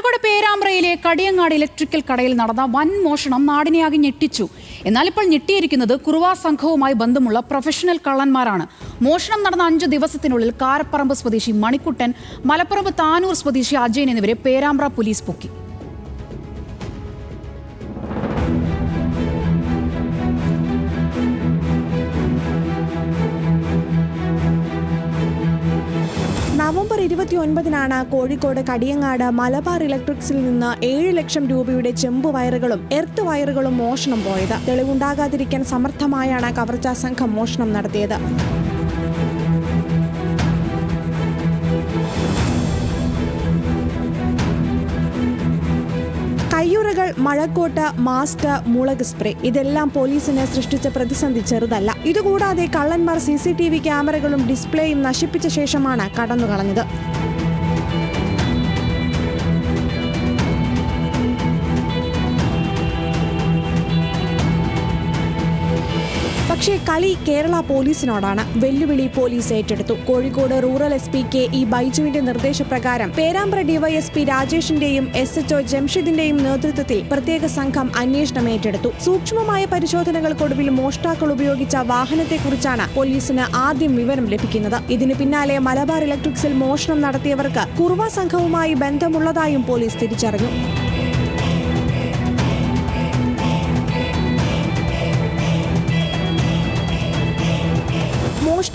Kozhikode പേരാമ്പ്രയിലെ Kadiyangad electrical കടയിൽ നടന്ന വൻ മോഷണം നാടിനെയാകെ ഞെട്ടിച്ചു. എന്നാൽ ഇപ്പോൾ ഞെട്ടിയിരിക്കുന്നത് കുറുവാ സംഘവുമായി ബന്ധമുള്ള പ്രൊഫഷണൽ കള്ളന്മാരാണ്. മോഷണം നടന്ന അഞ്ച് ദിവസത്തിനുള്ളിൽ കാരപ്പറമ്പ് സ്വദേശി മണിക്കുട്ടൻ മലപ്പുറം താനൂർ സ്വദേശി അജയൻ എന്നിവരെ പേരാമ്പ്ര പോലീസ് പൊക്കി. ഇരുപത്തി ഒൻപതിനാണ് കോഴിക്കോട് കടിയങ്ങാട് മലബാർ ഇലക്ട്രിക്സിൽ നിന്ന് ഏഴ് ലക്ഷം രൂപയുടെ ചെമ്പ് വയറുകളും എർത്ത് വയറുകളും മോഷണം പോയത്. തെളിവുണ്ടാകാതിരിക്കാൻ സമർത്ഥമായാണ് കവർച്ചാ സംഘം മോഷണം നടത്തിയത്. കയ്യുറകൾ മഴക്കോട്ട് മാസ്ക് മുളക് സ്പ്രേ. ഇതെല്ലാം പോലീസിന് സൃഷ്ടിച്ച പ്രതിസന്ധി ചെറുതല്ല. ഇതുകൂടാതെ കള്ളന്മാർ സി സി ടി വി ക്യാമറകളും ഡിസ്പ്ലേയും നശിപ്പിച്ച ശേഷമാണ് കടന്നുകളഞ്ഞത്. പക്ഷേ കളി കേരള പോലീസിനോടാണ്. വെല്ലുവിളി പോലീസ് ഏറ്റെടുത്തു. Kozhikode rural S P K E ബൈജുവിന്റെ നിർദ്ദേശപ്രകാരം പേരാമ്പ്ര ഡിവൈഎസ്പി രാജേഷിന്റെയും എസ് എച്ച്ഒ ജംഷിദിന്റെയും നേതൃത്വത്തിൽ പ്രത്യേക സംഘം അന്വേഷണം ഏറ്റെടുത്തു. സൂക്ഷ്മമായ പരിശോധനകൾക്കൊടുവിൽ മോഷ്ടാക്കൾ ഉപയോഗിച്ച വാഹനത്തെക്കുറിച്ചാണ് പോലീസിന് ആദ്യം വിവരം ലഭിക്കുന്നത്. ഇതിനു പിന്നാലെ മലബാർ ഇലക്ട്രിക്സിൽ മോഷണം നടത്തിയവർക്ക് കുറുവ സംഘവുമായി ബന്ധമുള്ളതായും പോലീസ് തിരിച്ചറിഞ്ഞു.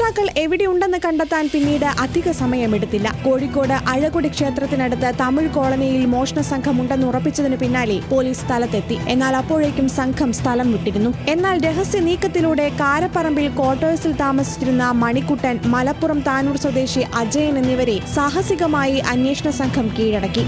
മോഷ്ടാക്കൾ എവിടെയുണ്ടെന്ന് കണ്ടെത്താൻ പിന്നീട് അധിക സമയമെടുത്തില്ല. കോഴിക്കോട് അഴകുടി ക്ഷേത്രത്തിനടുത്ത് തമിഴ് കോളനിയിൽ മോഷണ സംഘമുണ്ടെന്ന് ഉറപ്പിച്ചതിന് പിന്നാലെ പോലീസ് സ്ഥലത്തെത്തി. എന്നാൽ അപ്പോഴേക്കും സംഘം സ്ഥലം വിട്ടിരുന്നു. എന്നാൽ രഹസ്യ നീക്കത്തിലൂടെ കാരപ്പറമ്പിൽ ക്വാർട്ടേഴ്സിൽ താമസിച്ചിരുന്ന മണിക്കുട്ടൻ മലപ്പുറം താനൂർ സ്വദേശി അജയൻ എന്നിവരെ സാഹസികമായി അന്വേഷണ സംഘം കീഴടക്കി.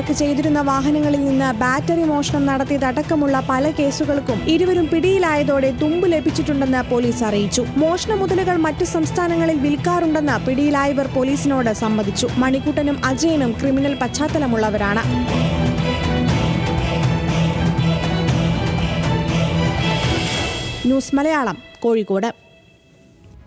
പാർക്ക് ചെയ്തിരുന്ന വാഹനങ്ങളിൽ നിന്ന് ബാറ്ററി മോഷണം നടത്തിയതടക്കമുള്ള പല കേസുകൾക്കും ഇരുവരും പിടിയിലായതോടെ തുമ്പ് ലഭിച്ചിട്ടുണ്ടെന്ന് പോലീസ് അറിയിച്ചു. മോഷണ മുതലുകൾ മറ്റു സംസ്ഥാനങ്ങളിൽ വിൽക്കാറുണ്ടെന്ന് പിടിയിലായവർ പോലീസിനോട് സമ്മതിച്ചു. മണിക്കുട്ടനും അജയനും ക്രിമിനൽ പശ്ചാത്തലമുള്ളവരാണ്. ന്യൂസ് മലയാളം കോഴിക്കോട്.